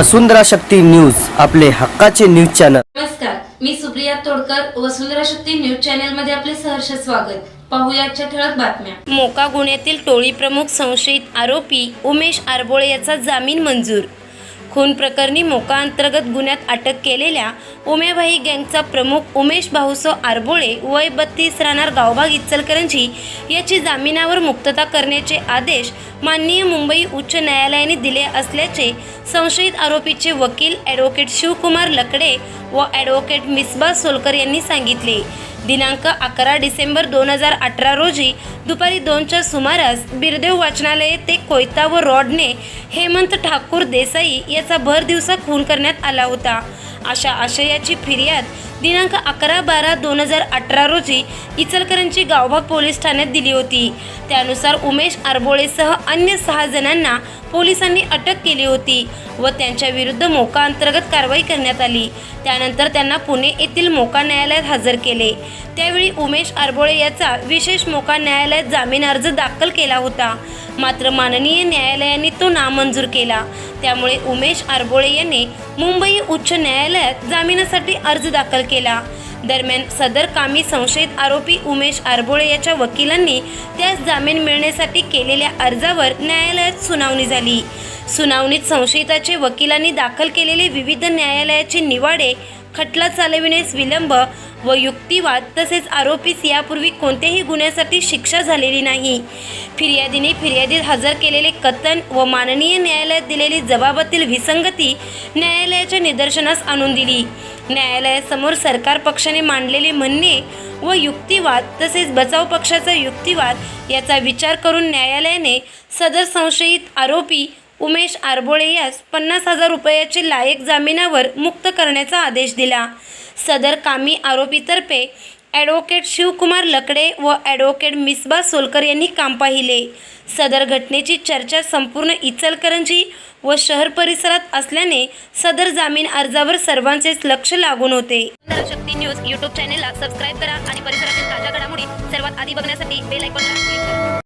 वसुंधरा Shakti news आपले हक्काचे news channel. नमस्कार मी सुप्रिया तोडकर वसुंधरा शक्ती न्यूज चॅनलमध्ये आपले सहर्ष स्वागत. पाहूया आजच्या ठळक बातम्या. मोका गुन्ह्यातील टोळी प्रमुख संशयित आरोपी उमेश आरबोळे याचा जामीन मंजूर. खून प्रकरणी मोका अंतर्गत गुन्ह्यात अटक केलेल्या उमेभाई गँगचा प्रमुख उमेश भाऊसो आरबोळे वय बत्तीस राहणार गावभाग इचलकरंजी याची जामिनावर मुक्तता करण्याचे आदेश माननीय मुंबई उच्च न्यायालयाने दिले असल्याचे संशयित आरोपीचे वकील ॲडव्होकेट शिवकुमार लकडे व ॲडव्होकेट मिसबा सोलकर यांनी सांगितले. दिनांक अकरा डिसेंबर दोन हजार अठरा रोजी दुपारी दोनच्या सुमारास बिरदेव वाचनालय ते कोयता व रॉडने हेमंत ठाकूर देसाई याचा भर दिवसा खून करण्यात आला होता. अशा आशयाची फिर्याद दिनांक अकरा बारा दोन हजार अठरा रोजी इचलकरंजी गावभाग पोलीस ठाण्यात दिली होती. त्यानुसार उमेश आरबोळेसह अन्य सहा जणांना पोलिसांनी अटक केली होती व त्यांच्या विरुद्ध मोका अंतर्गत कारवाई करण्यात आली. त्यानंतर त्यांना पुणे येथील मोका न्यायालयात हजर केले. त्यावेळी उमेश आरबोळे याचा विशेष मोका न्यायालयात जामीन अर्ज दाखल केला होता. मात्र माननीय न्यायालयाने तो नामंजूर केला. त्यामुळे उमेश आरबोळे यांनी मुंबई उच्च न्यायालयात जामिनासाठी अर्ज दाखल केला. दरम्यान सदर कामी संशयित आरोपी उमेश आरबोळे याच्या वकिलांनी त्यास जामीन मिळण्यासाठी केलेल्या अर्जावर न्यायालयात सुनावणी झाली. सुनावणीत संशयिताचे वकिलांनी दाखल केलेले विविध न्यायालयाचे निवाडे खटला चालविण्यास विलंब व युक्तिवाद तसेच आरोपीस यापूर्वी कोणत्याही गुन्ह्यासाठी शिक्षा झालेली नाही. फिर्यादीने फिर्यादीत हजर केलेले कथन व माननीय न्यायालयात दिलेली जबाबातील विसंगती न्यायालयाच्या निदर्शनास आणून दिली. न्यायालयासमोर सरकार पक्षाने मांडलेले म्हणणे व युक्तिवाद तसेच बचाव पक्षाचा युक्तिवाद याचा विचार करून न्यायालयाने सदर संशयित आरोपी उमेश आरबोळे यास पन्नास हजार रुपयाची लायक जामिनावर मुक्त करण्याचा आदेश दिला. सदर कामी आरोपीतर्फे ॲडव्होकेट शिवकुमार लकडे व ॲडव्होकेट मिसबा सोलकर यांनी काम पाहिले. सदर घटनेची चर्चा संपूर्ण इचलकरंजी व शहर परिसरात असल्याने सदर जामीन अर्जावर सर्वांचेच लक्ष लागून होते. शक्ती न्यूज यूट्यूब चॅनेलला सबस्क्राईब करा आणि परिसरातील ताज्या घडामोडी सर्वात आधी बघण्यासाठी बेल आयकॉनला क्लिक करा.